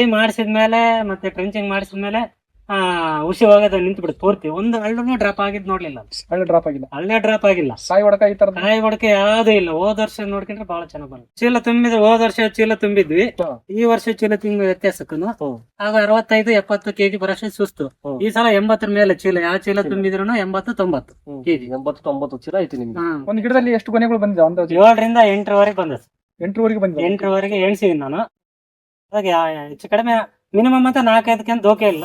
ಕೈ ಮಾಡಿಸಿದ್ಮೇಲೆ ಮತ್ತೆ ಟ್ರೆಂಚಿಂಗ್ ಮಾಡಿಸಿದ್ಮೇಲೆ ಆ ಉಸಿ ಹೋಗೋದು ನಿಂತು ಬಿಡುತ್ತೆ ಪೂರ್ತಿ. ಒಂದು ಹಳ್ಳುನು ಡ್ರಾಪ್ ಆಗಿದ್ ನೋಡ್ಲಿಲ್ಲ ಹಳ್ಳ ಡ್ರಾಪ್ ಆಗಿಲ್ಲ. ಹಳ್ಳೆ ಡ್ರಾಪ್ ಆಗಿಲ್ಲ. ಸಾಯಿ ಹೊಡಕ ಈ ತರ ಸಾಯಿ ಹೊಡಕೆ ಯಾವ್ದು ಇಲ್ಲ. ಹೋದ ವರ್ಷ ನೋಡ್ಕೊಂಡ್ರೆ ಬಹಳ ಚೆನ್ನಾಗ್ ಬಂತು. ಚೀಲ ತುಂಬಿದ್ರೆ ಹೋದ ವರ್ಷ ಚೀಲ ತುಂಬಿದ್ವಿ. ಈ ವರ್ಷ ಚೀಲ ತುಂಬ ವ್ಯತ್ಯಾಸಕ್ಕೂ. ಆಗ ಅರವತ್ತೈದು ಎಪ್ಪತ್ತು ಕೆಜಿ ಬರೋಷ್ಟು ಸುಸ್ತು. ಈ ಸಲ ಎಂಬತ್ತರ ಮೇಲೆ ಚೀಲ. ಯಾವ ಚೀಲ ತುಂಬಿದ್ರು ಎಂಬತ್ತು ತೊಂಬತ್ತು ಕೆಜಿ. ಎಂಬತ್ತು ತೊಂಬತ್ತು ಚೀಲ ಐತಿ ನಿಮ್ಗೆ ಒಂದ್ ಗಿಡದಲ್ಲಿ ಎಷ್ಟು ಕೊನೆಗಳು ಬಂದಿದೆ? ಅಂದಾಜು ಏಳರಿಂದ ಎಂಟರವರೆಗೆ ಬಂದ ಎಂಟರವರೆಗೆ ಬಂದಿದೆ. ಎಂಟರವರೆಗೆ ಎಣ್ಸಿದೀನಿ ನಾನು. ಯಾ- ಹೆಚ್ಚು ಕಡಿಮೆ ಮಿನಿಮಮ್ ಅಂತ ನಾಲ್ಕೈದಕ್ಕೆ ಅಂತ ದೋಕೆ ಇಲ್ಲ.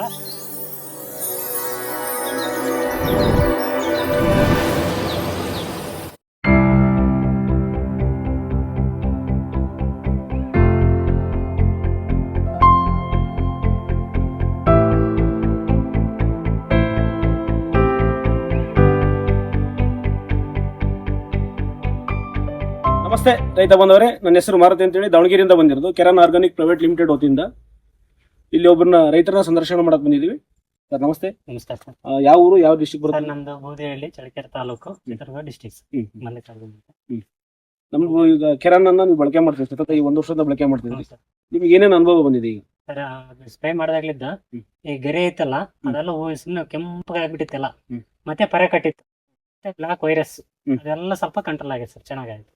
ನಮಸ್ತೆ ರೈತ ಬಂದವರೇ. ನನ್ನ ಹೆಸರು ಮಾರುತಿ ಅಂತೇಳಿ ದಾವಣಗೆರೆಯಿಂದ ಬಂದಿರೋದು. ಕೆರನ್ ಆರ್ಗಾನಿಕ್ ಪ್ರೈವೇಟ್ ಲಿಮಿಟೆಡ್ ವತಿಯಿಂದ ಇಲ್ಲಿ ಒಬ್ಬರನ್ನ ರೈತರನ್ನ ಸಂದರ್ಶನ ಮಾಡಕ್ ಬಂದಿದೀವಿ ಸರ್ ನಮಸ್ತೆ. ನಮಸ್ಕಾರ ಸರ್. ಯಾವ ಊರು ಯಾವ ಡಿಸ್ಟಿಕ್ ಸರ್ ಬರುತ್ತೆ ನಮ್ದು ಬೂದಿಹಳ್ಳಿ ಚಳ್ಳಕೆರೆ ತಾಲೂಕು ಚಿತ್ರದುರ್ಗ ಡಿಸ್ಟಿಕ್. ಮಲ್ಲಿಕಾರ್ಜುನ ಈಗ ಕೆರಾನ್ ಅನ್ನ ನೀವು ಬಳಕೆ ಮಾಡ್ತೀವಿ ಸತತ ಈ ಒಂದು ವರ್ಷದಿಂದ ಬಳಕೆ ಮಾಡ್ತಿದ್ರಿ ಹೌದು ಸರ್. ನಿಮ್ಗೆ ಏನೇನು ಅನುಭವ ಬಂದಿದೆ ಈಗ? ಸರ್ ಸ್ಪ್ರೇ ಮಾಡಿದಾಗ್ಲಿದ್ದ ಹ್ಮ್. ಈ ಗೆರೆ ಐತಲ್ಲ ಅದೆಲ್ಲ ಸುಮ್ಮನೆ ಕೆಂಪಗಾಗ್ಬಿಟ್ಟಿತ್ತಲ್ಲ ಹ್ಮ್. ಮತ್ತೆ ಪರೆ ಕಟ್ಟಿತ್ತು. ಮತ್ತೆ ಬ್ಲಾಕ್ ವೈರಸ್ ಹ್ಮ್. ಅದೆಲ್ಲ ಸ್ವಲ್ಪ ಕಂಟ್ರೋಲ್ ಆಗಿದೆ ಸರ್ ಚೆನ್ನಾಗಾಯ್ತು.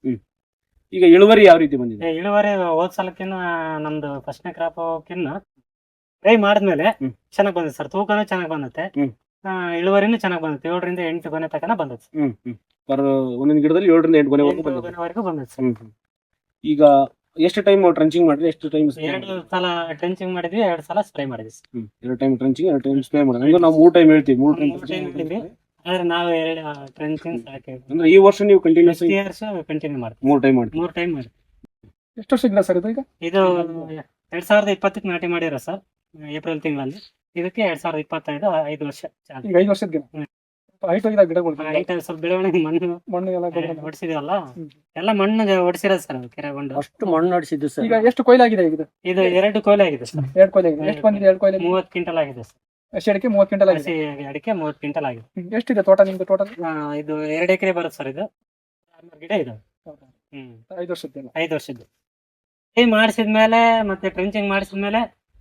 ಈಗ ಇಳುವರಿ ಯಾವ ರೀತಿ ಬಂದಿದೆ? ಇಳುವರಿ ಹೋದ್ ಸಲಕ್ಕಿನ್ನ ನಮ್ದು ಫಸ್ಟ್ನೇ ಕ್ರಾಪ್ ಕಿನ್ನ ಟ್ರೈ ಮಾಡಿದ್ಮೇಲೆ. ಚೆನ್ನಾಗ್ ಬಂದಿದೆ ಸರ್ ತೂಕನೂ ಚೆನ್ನಾಗ್ ಬಂದತ್ತೆ. ಇಳುವರಿನು ಆ, ಇಳುವರಿನೂ ಚೆನ್ನಾಗ್ ಬಂದತ್ತೆ. ಏಳರಿಂದ ಎಂಟು ಗೊನೆ ತನಕ ಬಂದತ್ತೆ ಸರ್. ಹ್ಮ್ ಹ್ಮ್. ಪರ್ ಒಂದೊಂದು ಗಿಡದಲ್ಲಿ ಏಳರಿಂದ ಎಂಟು ಗೊನೆ ಎಂಟು ಬಂದಿದೆ ಗೊನೆವರೆಗೂ ಬಂದತ್ತೆ ಸರ್ ಹ್ಮ್ ಹ್ಮ್. ಈಗ ಎಷ್ಟು ಟೈಮ್ ಟ್ರಂಚಿಂಗ್ ಮಾಡಿದ್ರೆ? ಎಷ್ಟು ಟೈಮ್ ಎರಡು ಸಲ ಟ್ರೆಂಚಿಂಗ್ ಮಾಡಿದ್ವಿ ಎರಡು ಸಲ ಸ್ಪ್ರೇ ಮಾಡಿದ್ವಿ ಸರ್. ಎರಡು ಟೈಮ್ ಟ್ರಂಚಿಂಗ್ ಎರಡು ಟೈಮ್ ಸ್ಪ್ರೇ ಮಾಡಿದ್ವಿ ಈಗ ನಾವು ಮೂರು ಟೈಮ್ ಹೇಳ್ತೀವಿ ಮೂರು ಟೈಮ್ time ಹೇಳ್ತೀವಿ. ಆದ್ರೆ ನಾವು ಎರಡು ಫ್ರೆಂಡ್ಸ್ ಅಂದ್ರೆ ಈ ವರ್ಷ ನೀವು ಕಂಟಿನ್ಯೂಸ್ ಇಯರ್ಸ್ ಕಂಟಿನ್ಯೂ ಮಾಡ್ತೀವಿ. ಮೂರು ಟೈಮ್ ಮಾಡ್ತೀವಿ. ಮೂರ್ ಟೈಮ್ ಮಾಡಿ ಎಷ್ಟು ವರ್ಷ ಗಿಡ ಸರ್ ಇದು ಈಗ? ಇದು ಎರಡ್ ಸಾವಿರದ ಇಪ್ಪತ್ತಕ್ಕೆ ನಾಟಿ ಮಾಡಿರೋ ಸರ್ ಏಪ್ರಿಲ್ ತಿಂಗಳಲ್ಲಿ. ಇದಕ್ಕೆ ಎರಡ್ ಸಾವಿರದ ಇಪ್ಪತ್ತೈದು ಐದು ವರ್ಷ ಈಗ ಐದು ವರ್ಷದ ಗಿಡ. ಹೈಟ್ ಹೋಗಿದೆ ಗಿಡಗಳು ಹೈಟ್ ಸ್ವಲ್ಪ ಬೆಳವಣಿಗೆ ಮಣ್ಣು ಮಣ್ಣು ಎಲ್ಲ ಹೊಡಿಸಿದವಲ್ಲ. ಎಲ್ಲ ಮಣ್ಣು ಹೊಡಿಸಿರೋದು ಸರ್ ಕೆರೆಗೊಂಡು. ಅಷ್ಟು ಮಣ್ಣು ಹೊಡಿಸಿದ್ದು ಸರ್ ಈಗ ಎಷ್ಟು ಕೊಯ್ಲಾಗಿದೆ ಈಗ ಇದು? ಇದು ಎರಡು ಕೊಯ್ಲಾಗಿದೆ ಆಗಿದೆ ಸರ್ ಎರಡು ಕೊಯ್ಲಾಗಿದೆ. ಎಷ್ಟು ಬಂದಿದೆ ಎರಡು ಕೊಯ್ಲಾಗಿದೆ? ಮೂವತ್ತು ಕ್ವಿಂಟಲ್ ಆಗಿದೆ ಸರ್ ಹಸಿ ಅಡಿಕೆ? ಮೂವತ್ ಕ್ವಿಂಟಲ್ ಆಗಿದೆ. ಅಡಿಕೆ ಮೂವತ್ ಕ್ವಿಂಟಲ್ ಆಗಿದೆ. ಹ್ಮ್. ಎಷ್ಟಿದೆ ತೋಟ ನಿಮ್ದು ಟೋಟಲ್ ಆ, ಇದು ಎರಡು ಎಕರೆ ಬರುತ್ತೆ ಸರ್ ಇದು. ಆರ್ನೂರು ಗಿಡ ಇದು. ಹ್ಮ್. ಐದು ವರ್ಷದ್ದು ಐದು ವರ್ಷದ್ದು. ಕೈ ಮಾಡಿಸಿದ್ಮೇಲೆ ಮತ್ತೆ ಟ್ರೆಂಚಿಂಗ್ ಮಾಡಿಸಿದ್ಮೇಲೆ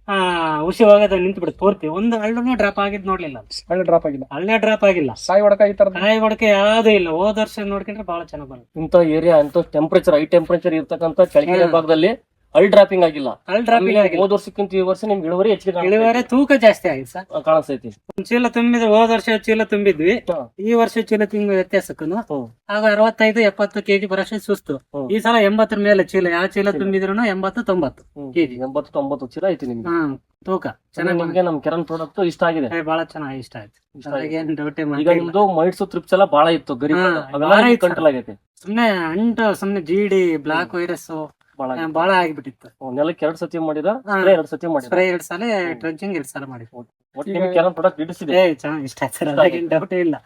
ಆ ಉಸಿ ಹೋಗೋದು ನಿಂತು ಬಿಡುತ್ತೆ ಪೂರ್ತಿ ಒಂದು ಹಳ್ಳುನು ಡ್ರಾಪ್ ಆಗಿದ್ ನೋಡ್ಲಿಲ್ಲ. ಹಳ್ಳಿ ಡ್ರಾಪ್ ಆಗಿಲ್ಲ. ಹಳ್ಳೆ ಡ್ರಾಪ್ ಆಗಿಲ್ಲ. ಸಾಯಿ ಹೊಡಕ ಈ ತರ ಕಾಯಿ ಹೊಡಕೆ ಯಾವ್ದು ಇಲ್ಲ. ಹೋದ ವರ್ಷ ನೋಡ್ಕೊಂಡ್ರೆ ಬಹಳ ಚೆನ್ನಾಗಿ ಬಂತು. ಇಂತ ಏರಿಯಾ ಅಂತ ಟೆಂಪರೇಚರ್ ಹೈ ಟೆಂಪರೇಚರ್ ಇರ್ತಕ್ಕಂಥ ಚಳಿಗಾಲ. ಭಾಗದಲ್ಲಿ ಅಲ್ ಡ್ರಾಪಿಂಗ್ ಆಗಿಲ್ಲ. ಹಳ್ಳ ಡ್ರಾಪಿಂಗ್ ಆಗಿಲ್ಲ. ಹೋದ ವರ್ಷಕ್ಕಿಂತ ಈ ವರ್ಷ ನಿಮ್ಗೆ ಇಳುವರಿ ಹೆಚ್ಚಿಗೆ ಇಳುವರಿ ತೂಕ ಜಾಸ್ತಿ ಆಗಿದೆ ಸರ್. ಕಾಣಿಸ್ತೈತಿ. ಚೀಲ ತುಂಬಿದ್ರೆ ಹೋದ ವರ್ಷ ಚೀಲ ತುಂಬಿದ್ವಿ. ಈ ವರ್ಷ ಚೀಲ ತುಂಬ ವ್ಯತ್ಯಾಸಕ್ಕೂ ಆಗ ಅರವತ್ತೈದು ಎಪ್ಪತ್ತು ಕೆಜಿ ಬರೋಷ್ಟು ಸುಸ್ತು. ಈ ಸಲ ಎಂಬತ್ತರ ಮೇಲೆ ಚೀಲ. ಯಾವ ಚೀಲ ತುಂಬಿದ್ರು ಎಂಬತ್ತು ತೊಂಬತ್ತು ಕೆಜಿ. ಎಂಬತ್ತು ತೊಂಬತ್ತು ಚೀಲ ಐತಿ ನಿಮ್ಗೆ. ತೂಕ. ಚೆನ್ನಾಗಿ ನಿಮ್ಗೆ ನಮ್ ಕಿರಣ್ ಪ್ರಾಡಕ್ಟ್ ಇಷ್ಟ ಆಗಿದೆ. ಬಹಳ ಚೆನ್ನಾಗಿ ಇಷ್ಟ ಆಯ್ತು. ಈಗ ನಿಮ್ದು ಮೈಟ್ಸು ತ್ರಿಪ್ಸ್ ಎಲ್ಲ ಬಾಳ ಇತ್ತು. ಗರಿ. ಕಂಟ್ರೋಲ್ ಆಗೈತೆ. ಸುಮ್ನೆ ಅಂಟು ಸುಮ್ನೆ ಜಿಡಿ ಬ್ಲಾಕ್ ವೈರಸ್ ಬಾಳ ಬಹಳ ಆಗಿಬಿಟ್ಟಿತ್ತು. ನೆಲಕ್ಕೆ ಎರಡ್ ಸತಿ ಮಾಡಿದ. ಸ್ಪ್ರೇ ಎರಡ್ ಸತಿ ಮಾಡಿದ? ಸ್ಪ್ರೇ ಎರಡ್ ಸಲ ಟ್ರೆಂಚಿಂಗ್ ಎರಡ್ ಸಲ ಮಾಡಿ ಒಟ್ಟು ನಿಮ್ಗೆ ಕೆರನ್ ಪ್ರಾಡಕ್ಟ್ ಇಡಿಸಿದೆ ಏ ಚೆನ್ನಾಗಿ ಇಷ್ಟ ಆಯ್ತು ಸರ್ ಅದ್ರಾಗೇನ್ ಡೌಟೇ ಇಲ್ಲ.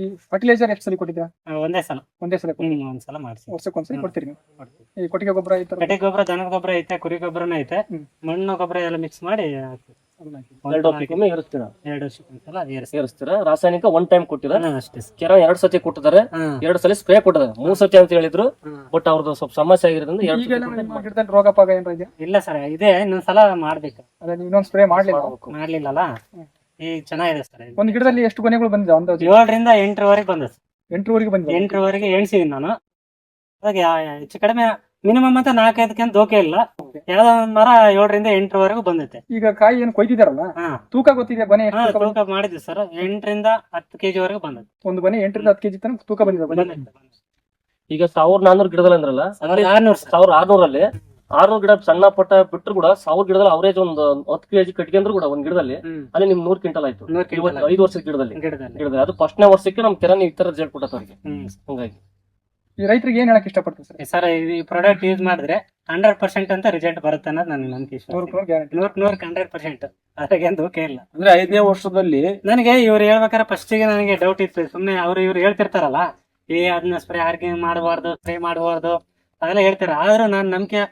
ಈ ಫರ್ಟಿಲೈಸರ್ ಎಷ್ಟು ಸಲ ಕೊಟ್ಟಿದ್ದೀರಾ? ಒಂದೇ ಸಲ. ಒಂದೇ ಸಲ ಕೊಡಿ. ಹ್ಮ್ ಒಂದ್ಸಲ ಮಾಡಿಸಿ. ವರ್ಷಕ್ಕೆ ಒಂದ್ಸಲ. ಕೊಡ್ತೀರಿ ನೀವು? ಈ ಕೊಟ್ಟಿಗೆ ಗೊಬ್ಬರ ಈ ತರ ಕಟ್ಟಿ ಗೊಬ್ಬರ ದನದ ಗೊಬ್ಬರ ಐತೆ ಕುರಿ ಗೊಬ್ಬರನೂ ಐತೆ. ಮಣ್ಣು ಗೊಬ್ಬರ ಎಲ್ಲ ಮಿಕ್ಸ್ ಮಾಡಿ ಹಾಕ್ತೀವಿ. ಒಂದ್ ಎರಡು ಸಲ ವರ್ಷಕ್ಕೊಮ್ಮೆ ಏರಿಸ್ತೀರಾ? ಎರಡು ವರ್ಷಕ್ಕೊಂದ್ಸಲ ಏರ್ಸಿ ಏರಿಸ್ತೀರಾ? ರಾಸಾಯನಿಕ ಒನ್ ಟೈಮ್ ಕೊಟ್ಟಿದ್ದಾರೆ. ಅಷ್ಟೇ ಸರ್. ಕೆರ ಎರಡ್ ಸತಿ ಕೊಟ್ಟಿದ್ದಾರೆ. ಎರಡ್ ಸಲ ಸ್ಪ್ರೇ ಕೊಟ್ಟಿದ್ದಾರೆ. ಮೂರ್ ಸತಿ ಅಂತ ಹೇಳಿದ್ರು. ಬಟ್ ಅವ್ರದ್ದು ಸ್ವಲ್ಪ ಸಮಸ್ಯೆ ಆಗಿರೋದ್ರಿಂದ ಎರಡ್ ಈಗೆಲ್ಲ ಸತಿ ನಿಮ್ಮ ಗಿಡದಲ್ಲಿ ರೋಗ ಪಾಗ ಏನಾರ ಇದೆಯಾ? ಇಲ್ಲ ಸರ್ ಇದೆ. ಇನ್ನೊಂದ್ಸಲ ಮಾಡ್ಬೇಕು. ಇನ್ನೊಂದ್ ನೀವು ಇನ್ನೊಂದು ಸ್ಪ್ರೇ ಮಾಡ್ಲಿಲ್ಲ ಮಾಡ್ಲಿಲ್ಲ ಮಾಡ್ಲಿಲ್ಲಲ್ಲ. ಈಗ ಚೆನ್ನಾಗಿದೆ ಸರ್ ಇದು. ಒಂದು ಗಿಡದಲ್ಲಿ ಎಷ್ಟು ಕೊನೆಗಳು ಬಂದಿದೆ? ಅಂದಾಜು ಏಳರಿಂದ ಎಂಟರವರೆಗೆ ಬಂದ ಎಂಟರವರೆಗೆ ಬಂದಿದೆ? ಎಂಟರವರೆಗೆ ಎಣಿಸಿದೀನಿ ನಾನು. ಯಾ- ಹೆಚ್ಚು ಕಡಿಮೆ ಮಿನಿಮಮ್ ಅಂತ ನಾಲ್ಕೈದಕ್ಕೆ ಅಂತ ದೋಕೆ ಇಲ್ಲ. ಯಾವ್ದೋ ಒಂದ್ ಮರ ಏಳರಿಂದ ಎಂಟರವರೆಗೂ ಬಂದೈತೆ ಈಗ ಕಾಯಿ ಏನು ಕೊಯ್ದಿದಾರಲ್ಲ ಹಾ. ತೂಕ ಗೊತ್ತಿದೆ ಹಾ ಎಷ್ಟು ತೂಕ ಮಾಡಿದ್ವಿ ಸರ್. ಎಂಟರಿಂದ ಹತ್ತು ಕೆಜಿ ವರೆಗೂ ಬಂದೈತೆ ಒಂದು ಬನೆ ಎಂಟರಿಂದ ಹತ್ತು ಕೆಜಿ ತನಕ ತೂಕ ಬಂದಿದೆ ಈಗ ಸಾವಿರ ನಾನೂರು ಗಿಡದಲ್ಲಿ ಅಂದ್ರಲ್ಲ? ಆರ್ನೂರು ಸರ್. ಸಾವಿರ ಆರ್ನೂರಲ್ಲಿ ಆರ್ನೂರು ಗಿಡ ಸಣ್ಣ ಪಟ್ಟ ಬಿಟ್ಟರು ಕೂಡ ಸಾವಿರ ಗಿಡದಲ್ಲಿ ಅವರೇಜ್ ಒಂದು ಹತ್ತು ಕೆಜಿ ಅಂದ್ರೂ ಕೂಡ ಒಂದ್ ಗಿಡದಲ್ಲಿ ಹ್ಮ್. ಅಲ್ಲಿ ನಿಮ್ ನೂರ್ ಕ್ವಿಂಟಲ್ ಆಯ್ತು. ನೂರ್ ಕ್ವಿಂಟಲ್ ಇವತ್ತು ಐದು ವರ್ಷದ ಗಿಡದಲ್ಲಿ. ಗಿಡದಲ್ಲಿ. ಗಿಡದಲ್ಲಿ. ಅದು ಫಸ್ಟ್ನೇ ವರ್ಷಕ್ಕೆ ನಮ್ ಕೆರೆ ಈ ತರ ರಿಸಲ್ಟ್ ಕೊಟ್ಟ ಅವ್ರಿಗೆ. ಹ್ಮ್. ಹಂಗಾಗಿ. ಈ ರೈತರಿಗೆ ಏನ್ ಹೇಳಕ್ ಇಷ್ಟಪಡ್ತೀವಿ ಸರ್? ಸರ್ ಈ ಪ್ರಾಡಕ್ಟ್ ಯೂಸ್ ಮಾಡಿದ್ರೆ ಹಂಡ್ರೆಡ್ ಪರ್ಸೆಂಟ್ ಅಂತ ರಿಸಲ್ಟ್ ಬರುತ್ತೆ ಅನ್ನೋದು ನನ್ನ ನಂಬಿಕೆ ನೂರು ನೂರು ಗ್ಯಾರಂಟಿ ನೂರ್ ನೂರಕ್ಕೆ ಹಂಡ್ರೆಡ್ ಪರ್ಸೆಂಟ್ ಅದಕ್ಕೆ ಏನು ಕೇಳಿಲ್ಲ ಇಲ್ಲ. ಅಂದ್ರೆ ಐದನೇ ವರ್ಷದಲ್ಲಿ ನನಗೆ ಇವ್ರು ಹೇಳ್ಬೇಕಾದ್ರೆ ಫಸ್ಟ್ಗೆ ನನಗೆ ಡೌಟ್ ಇತ್ತು. ಸುಮ್ಮನೆ ಅವ್ರು ಇವ್ರು ಹೇಳ್ತಿರ್ತಾರಲ್ಲ ಏ ಅದನ್ನ ಸ್ಪ್ರೇ ಆರ್ಗಿಂಗ್ ಮಾಡಬಾರ್ದು ಸ್ಪ್ರೇ ಮಾಡಬಾರ್ದು ಅದೆಲ್ಲ ಹೇಳ್ತಾರೆ ಆದ್ರೂ ನಾನು ನಂಬಿಕೆ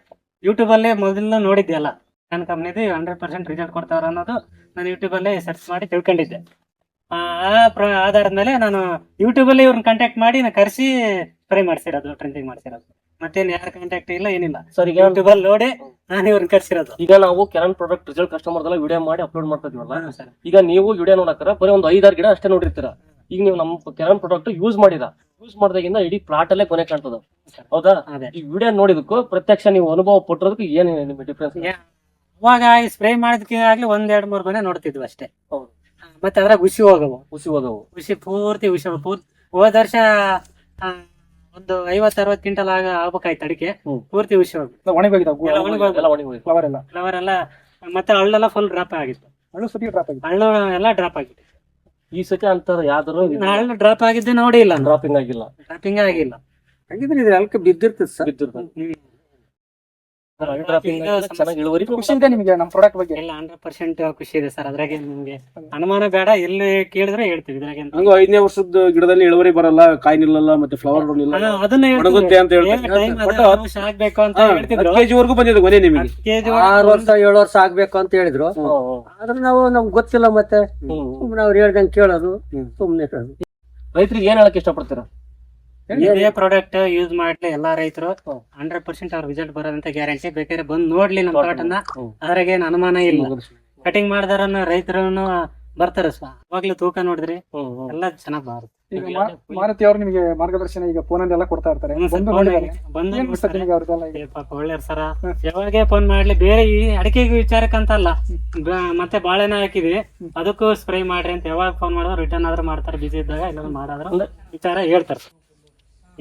ಯೂಟ್ಯೂಬ್ ಅಲ್ಲೇ ಮೊದಲು ನೋಡಿದ್ದೆ ಅಲ್ಲ. ನನ್ನ ಕಂಪ್ನಿದು ಹಂಡ್ರೆಡ್ ಪರ್ಸೆಂಟ್ ರಿಸಲ್ಟ್ ಕೊಡ್ತಾರ ಅನ್ನೋದು ನಾನು ಯೂಟ್ಯೂಬ್ ಅಲ್ಲೇ ಸರ್ಚ್ ಮಾಡಿ ತಿಳ್ಕೊಂಡಿದ್ದೆ. ಆ ಪ್ರ- ಆಧಾರದ ಮೇಲೆ ನಾನು ಯೂಟ್ಯೂಬ್ ಅಲ್ಲಿ ಇವ್ರನ್ನ ಕಾಂಟ್ಯಾಕ್ಟ್ ಮಾಡಿ ನಾನು ಕರೆಸಿ ಸ್ಪ್ರೇ ಮಾಡ್ಸಿರೋದು ಟ್ರೆಂಡಿಂಗ್ ಮಾಡ್ಸಿರೋದು. ಮತ್ತೇನು ಯಾರು ಕಾಂಟ್ಯಾಕ್ಟ್ ಇಲ್ಲ ಏನಿಲ್ಲ. ಸರ್ ಈಗ ಯೂಟ್ಯೂಬ್ ಅಲ್ಲಿ ನೋಡಿ ನಾನು ಇವ್ರನ್ನ ಕರ್ಸಿರೋದು. ಈಗ ನಾವು ಕೆರನ್ ಪ್ರಾಡಕ್ಟ್ ರಿಸಲ್ಟ್ ಕಸ್ಟಮರ್ ಎಲ್ಲ ವಿಡಿಯೋ ಮಾಡಿ ಅಪ್ಲೋಡ್ ಮಾಡ್ತಿದ್ವಲ್ಲ? ಸರ್. ಈಗ ನೀವು ವಿಡಿಯೋ ನೋಡಕ್ಕಾರ ಬರೀ ಒಂದು ಐದಾರು ಗಿಡ ಅಷ್ಟೇ ನೋಡಿರ್ತೀರ. ಈಗ ನೀವು ನಮ್ಮ ಕೆರನ್ ಪ್ರಾಡಕ್ಟ್ ಯೂಸ್ ಮಾಡಿದ ಯೂಸ್ ಮಾಡಿದಾಗಿಂದ ಇಡೀ ಪ್ಲಾಟ್ ಅಲ್ಲೇ ಕೊನೆ ಕಾಣ್ತದ. ಹೌದಾ? ಈ ವಿಡಿಯೋ ನೋಡಿದಕ್ಕೂ ಪ್ರತ್ಯಕ್ಷ ನೀವು ಅನುಭವ ಪಟ್ಟಿರೋದಕ್ಕೆ ಏನೇನು ನಿಮ್ಗೆ ಡಿಫ್ರೆನ್ಸ್ ಅವಾಗ ಈ ಸ್ಪ್ರೇ ಮಾಡೋದಕ್ಕೆ ಆಗ್ಲಿ ಒಂದ್ ಎರಡ್ ಮೂರ್ ಮನೆ ನೋಡ್ತಿದ್ವಿ ಅಷ್ಟೇ. ಹೌದು. ಮತ್ತೆ ಅದ್ರಾಗ ಹುಸಿ ಹೋಗವು ಹುಸಿ ಹೋಗವು ಖುಷಿ ಪೂರ್ತಿ ಖುಷಿ ಪೂರ್ತಿ ಹೋದ ವರ್ಷ ಒಂದು ಐವತ್ ಅರವತ್ ಕ್ವಿಂಟಲ್ ಆಗ ಆಗ್ಬೇಕಾಯ್ತು ಅಡಿಕೆ. ಪೂರ್ತಿ ಖುಷಿ ಹೋಗಿ ಫ್ಲವರ್ ಎಲ್ಲ ಫ್ಲವರ್ ಎಲ್ಲ ಮತ್ತೆ ಹಳ್ಳೆಲ್ಲ ಫುಲ್ ಡ್ರಾಪ್ ಆಗಿತ್ತು. ಹಳ್ಳು ಸತಿ ಡ್ರಾಪ್ ಆಗಿದೆ ಹಳ್ಳು ಎಲ್ಲ ಡ್ರಾಪ್ ಆಗಿತ್ತು. ಈ ಸತಿ ಅಂತಾರ ಯಾವ್ದಾರು ಹಳ್ಳು ಡ್ರಾಪ್ ಆಗಿದ್ದೆ ನೋಡಿ ಇಲ್ಲ. ಡ್ರಾಪಿಂಗ್ ಆಗಿಲ್ಲ. ಡ್ರಾಪಿಂಗ್ ಆಗಿಲ್ಲ. ಹಂಗಿದ್ರೆ ಇದ್ರ ಅಲ್ಕ ಬಿದ್ದಿರ್ತದೆ ಸರ್. ಬಿದ್ದಿರ್ತದೆ ಹ್ಮ್. ಡ್ರಾಪಿಂಗ್ ಚೆನ್ನಾಗಿ ಇಳುವರಿ ಖುಷಿ ಇದೆ ನಿಮಗೆ ನಮ್ಮ ಪ್ರಾಡಕ್ಟ್ ಬಗ್ಗೆ. ಎಲ್ಲ ಹಂಡ್ರೆಡ್ ಪರ್ಸೆಂಟ್ ಖುಷಿ ಇದೆ ಸರ್ ಅದ್ರಾಗೆ ನಿಮ್ಗೆ ಅನುಮಾನ ಬೇಡ ಎಲ್ಲಿ ಕೇಳಿದ್ರೆ ಹೇಳ್ತೀವಿ ಇದ್ರಾಗೆ ಅಂತ. ಹಂಗ ಐದನೇ ವರ್ಷದ ಗಿಡದಲ್ಲಿ ಇಳುವರಿ ಬರಲ್ಲ ಕಾಯಿ ನಿಲ್ಲಲ್ಲ ಮತ್ತೆ ಫ್ಲವರ್ ಹಾ, ಅದನ್ನ ಹೇಳ್ತಿದ್ರು. ಒಣಗುತ್ತೆ ಅಂತ ಹೇಳ್ತಾರೆ. ಬಟ್ ಅದೇ ಆಗ್ಬೇಕು ಅಂತ ಹೇಳ್ತಿದ್ರು. ಕೆಜಿ ವರ್ಗೂ ಬಂದಿದೆ ಕೊನೆ ನಿಮಗೆ. ಹತ್ತು ಕೆಜಿ ಆರು ವರ್ಷ ಏಳು ವರ್ಷ ಆಗ್ಬೇಕು ಅಂತ ಹೇಳಿದ್ರು. ಆದ್ರೆ ನಾವು ನಮ್ಗೆ ಗೊತ್ತಿಲ್ಲ ಮತ್ತೆ. ಸುಮ್ನೆ ಅವ್ರು ಹೇಳ್ದಂಗೆ ಕೇಳೋದು ಸುಮ್ನೆ ಕೇಳೋದು ರೈತರಿಗೆ ಏನ್ ಹೇಳಕ್ ಇಷ್ಟಪಡ್ತೀರಾ? ಇದೇ ಪ್ರಾಡಕ್ಟ್ ಯೂಸ್ ಮಾಡ್ಲಿ ಎಲ್ಲಾ ರೈತರು ಹಂಡ್ರೆಡ್ ಪರ್ಸೆಂಟ್ ಅವ್ರ ರಿಸಲ್ಟ್ ಬರೋದಂತ ಗ್ಯಾರಂಟಿ ಬೇಕಾದ್ರೆ ಬಂದ್ ನೋಡ್ಲಿ ನಮ್ಮ ಹ್ಮ್. ಅದ್ರಾಗ ಏನ್ ಅನುಮಾನ ಇಲ್ಲ. ಕಟಿಂಗ್ ಮಾಡಿದಾರನ್ನ ರೈತರನ್ನು ಬರ್ತಾರ ಅವಾಗ್ಲೂ ತೂಕ ನೋಡಿದ್ರಿ. ಎಲ್ಲಾ ಚೆನ್ನಾಗ್ ಬರುತ್ತೆ. ಮಾರುತಿ ಅವರು ನಿಮಗೆ ಮಾರ್ಗದರ್ಶನ ಈಗ ಫೋನ್ ಎಲ್ಲ ಕೊಡ್ತಾ ಇರ್ತಾರೆ. ಒಳ್ಳೆಯವ್ರು ಸರ. ಯಾವಾಗೆ ಫೋನ್ ಮಾಡ್ಲಿ ಬೇರೆ ಈ ಅಡಿಕೆ ವಿಚಾರಕ್ಕಂತಲ್ಲ. ಬ- ಮತ್ತೆ ಬಾಳೆನ ಹಾಕಿದ್ವಿ. ಅದಕ್ಕೂ ಸ್ಪ್ರೇ ಮಾಡ್ರಿ ಅಂತ ಯಾವಾಗ ಫೋನ್ ಮಾಡಿದ್ರು ರಿಟರ್ನ್ ಆದ್ರೂ ಮಾಡ್ತಾರೆ. ಬಿಸಿ ಇದ್ದಾಗ ಇಲ್ಲ ಮಾಡಾದ್ರೂ. ವಿಚಾರ ಹೇಳ್ತಾರೆ.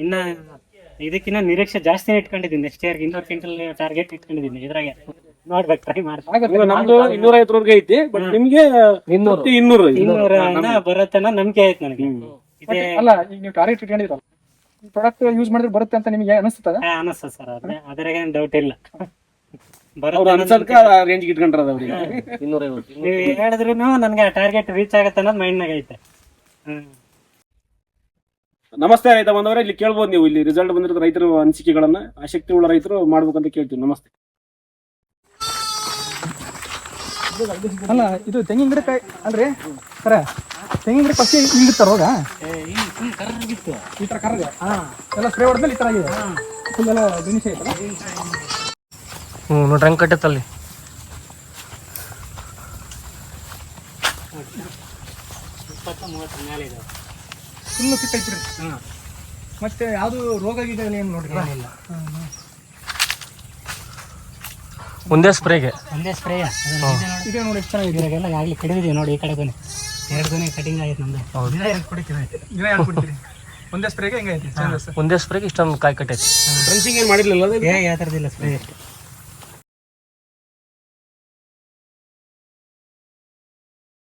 ಇನ್ನ ಇದಕ್ಕಿನ್ನ ನಿರೀಕ್ಷೆ ಜಾಸ್ತಿ ಇಟ್ಕೊಂಡಿದ್ದೀನಿ ನೆಕ್ಸ್ಟ್ ಇಯರ್ ಇನ್ನೂರು ಕ್ವಿಂಟಲ್ ಟಾರ್ಗೆಟ್ ಇಟ್ಕೊಂಡಿದ್ದೀನಿ ಇದ್ರಾಗೆ. ನೋಡ್ಬೇಕು ಟ್ರೈ ಮಾಡ್ತೀನಿ. ನಮ್ದು ಇನ್ನೂರ ಐವತ್ತರವರೆಗೆ ಐತಿ ಬಟ್ ನಿಮ್ಗೆ ಇನ್ನೂರು. ಇನ್ನೂರು ಇನ್ನೂರ ಬರುತ್ತೆ ಅನ್ನೋ ನಂಬಿಕೆ ಆಯ್ತು ನನಗೆ. ಇದೇ ಅಲ್ಲ ಈಗ ನೀವು ಟಾರ್ಗೆಟ್ ಇಟ್ಕೊಂಡಿದ್ರಲ್ಲ ಪ್ರಾಡಕ್ಟ್ ಯೂಸ್ ಮಾಡಿದ್ರೆ ಬರುತ್ತೆ ಅಂತ ನಿಮಗೆ ಅನಿಸ್ತದ? ಅನಿಸ್ತದೆ ಸರ್ ಅದೇ ಅದ್ರಾಗ ಡೌಟ್ ಇಲ್ಲ. ರೇಂಜ್ ಇಟ್ಕೊಂಡ್ರ ಅವ್ರಿಗೆ ಇನ್ನೂರೈವತ್ತು ನೀವು ಹೇಳಿದ್ರು ನನಗೆ ಟಾರ್ಗೆಟ್ ರೀಚ್ ಆಗತ್ತೆ ಅನ್ನೋದು ಮೈಂಡ್ನಾಗ ಐತೆ ಹ್ಮ್. ನಮಸ್ತೆ ರೈತ ಬಂದವರೇ ಇಲ್ಲಿ ಕೇಳ್ಬೋದು ನೀವು. ಇಲ್ಲಿ ರಿಸಲ್ಟ್ ಬಂದಿರೋ ರೈತರ ಅನಿಸಿಕೆಗಳನ್ನ ಆಸಕ್ತಿ ಉಳ್ಳ ರೈತರು ಮಾಡ್ಬೇಕಂತ ಕೇಳ್ತೀವಿ ನಮಸ್ತೆ. ಅಲ್ಲ ಇದು ತೆಂಗಿನ ಗಿಡಕಾಯಿ ಅಲ್ರಿ? ಸರ ತೆಂಗಿನ ಗಿಡ ಫಸ್ಟ್ ಹಿಂಗಿರ್ತಾರ ಹೋಗ ಈ ತರ ಕರ್ಗ ಎಲ್ಲ ಸ್ಪ್ರೇ ಹೊಡೆದ್ಮೇಲೆ ಈ ತರ ಆಗಿದೆ. ಫುಲ್ ಎಲ್ಲ ದಿನಸಿ ಐತಲ್ಲ ಹ್ಮ್ ನೋಡ್ರಿ ಹಂಗೆ ಕಟ್ಟತ್ತಲ್ಲಿ ಇಪ್ಪತ್ತು ಮೂವತ್ತರ ಮೇಲೆ ಇದೆ ಫುಲ್ ಫಿಟ್ ಐತ್ರಿ ಮತ್ತೆ ಯಾವ್ದು ರೋಗ ಗೀಗ ಏನು ನೋಡ್ರಿ? ಒಂದೇ ಸ್ಪ್ರೇಗೆ. ಒಂದೇ ಸ್ಪ್ರೇ ಇದೇ ನೋಡಿ ಎಷ್ಟು ಚೆನ್ನಾಗಿದೆ. ಇವಾಗೆಲ್ಲ ಆಗಲಿ ಕಡಿದಿದ್ದೀವಿ ನೋಡಿ ಈ ಕಡೆ ಬನ್ನಿ. ಎರಡು ದಿನ ಕಟಿಂಗ್ ಆಯ್ತು ನಮ್ದು. ದಿನ ಎರಡು ಕುಡಿತೀವಿ ನೀವೇ ಹೇಳ್ಕೊಡ್ತೀರಿ ಒಂದೇ ಸ್ಪ್ರೇಗೆ ಹೆಂಗೈತಿ? ಒಂದೇ ಸ್ಪ್ರೇಗೆ ಇಷ್ಟೊಂದು ಕಾಯಿ ಕಟ್ಟೈತಿ. ಡ್ರೆಂಚಿಂಗ್ ಏನು ಮಾಡಿರ್ಲಿಲ್ಲ ಅದು? ಏ ಯಾವ ಥರದಿಲ್ಲ ಸ್ಪ್ರೇ ಅಷ್ಟೇ.